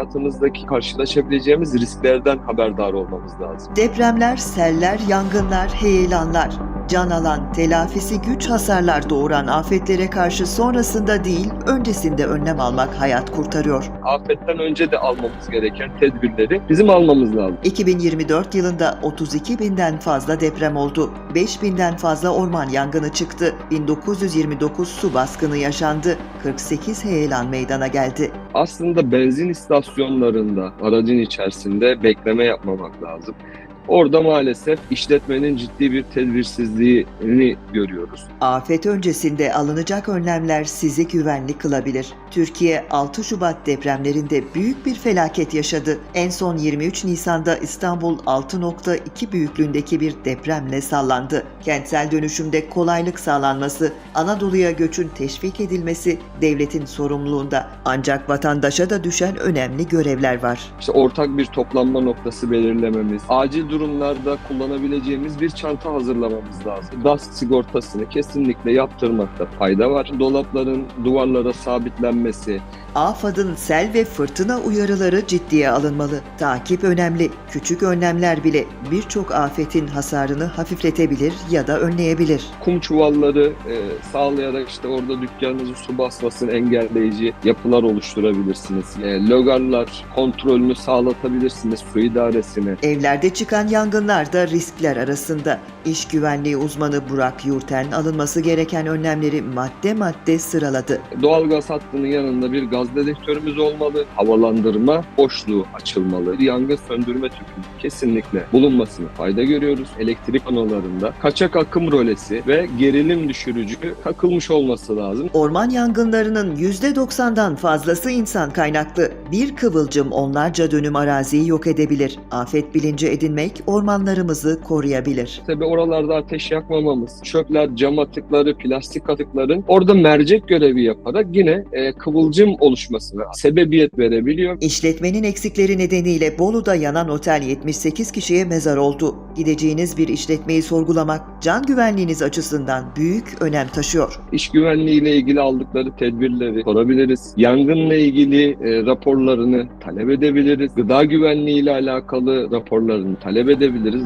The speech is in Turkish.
hayatımızdaki karşılaşabileceğimiz risklerden haberdar olmamız lazım. Depremler, seller, yangınlar, heyelanlar. Can alan, telafisi güç hasarlar doğuran afetlere karşı sonrasında değil, öncesinde önlem almak hayat kurtarıyor. Afetten önce de almamız gereken tedbirleri bizim almamız lazım. 2024 yılında 32 binden fazla deprem oldu. 5 binden fazla orman yangını çıktı. 1929 su baskını yaşandı. 48 heyelan meydana geldi. Aslında benzin istasyonlarında aracın içerisinde bekleme yapmamak lazım. Orada maalesef işletmenin ciddi bir tedbirsizliğini görüyoruz. Afet öncesinde alınacak önlemler sizi güvenli kılabilir. Türkiye 6 Şubat depremlerinde büyük bir felaket yaşadı. En son 23 Nisan'da İstanbul 6.2 büyüklüğündeki bir depremle sallandı. Kentsel dönüşümde kolaylık sağlanması, Anadolu'ya göçün teşvik edilmesi devletin sorumluluğunda. Ancak vatandaşa da düşen önemli görevler var. İşte ortak bir toplanma noktası belirlememiz, acil durumlarda kullanabileceğimiz bir çanta hazırlamamız lazım. DASK sigortasını kesinlikle yaptırmakta fayda var. Dolapların duvarlara sabitlenmesi, AFAD'ın sel ve fırtına uyarıları ciddiye alınmalı. Takip önemli. Küçük önlemler bile birçok afetin hasarını hafifletebilir ya da önleyebilir. kum çuvalları e, sağlayarak işte orada dükkanınızı su basmasını engelleyici yapılar oluşturabilirsiniz. E, logarlar kontrolünü sağlatabilirsiniz su idaresine. Evlerde çıkan yangınlar da riskler arasında. İş güvenliği uzmanı Burak Yurten alınması gereken önlemleri madde madde sıraladı. Doğalgaz hattının yanında bir gaz dedektörümüz olmalı. Havalandırma boşluğu açılmalı. Yangın söndürme tüpü kesinlikle bulunmasını fayda görüyoruz. Elektrik panolarında kaçak akım rolesi ve gerilim düşürücü takılmış olması lazım. Orman yangınlarının %90'dan fazlası insan kaynaklı. Bir kıvılcım onlarca dönüm araziyi yok edebilir. Afet bilinci edinmek ormanlarımızı koruyabilir. Tabi oralarda ateş yakmamamız, çöpler, cam atıkları, plastik atıkların orada mercek görevi yaparak yine e, kıvılcım oluşmasına sebebiyet verebiliyor. İşletmenin eksikleri nedeniyle Bolu'da yanan otel 78 kişiye mezar oldu. Gideceğiniz bir işletmeyi sorgulamak can güvenliğiniz açısından büyük önem taşıyor. İş güvenliği ile ilgili aldıkları tedbirleri sorabiliriz. Yangınla ilgili e, raporlarını talep edebiliriz. Gıda güvenliği ile alakalı raporlarını talep edebiliriz.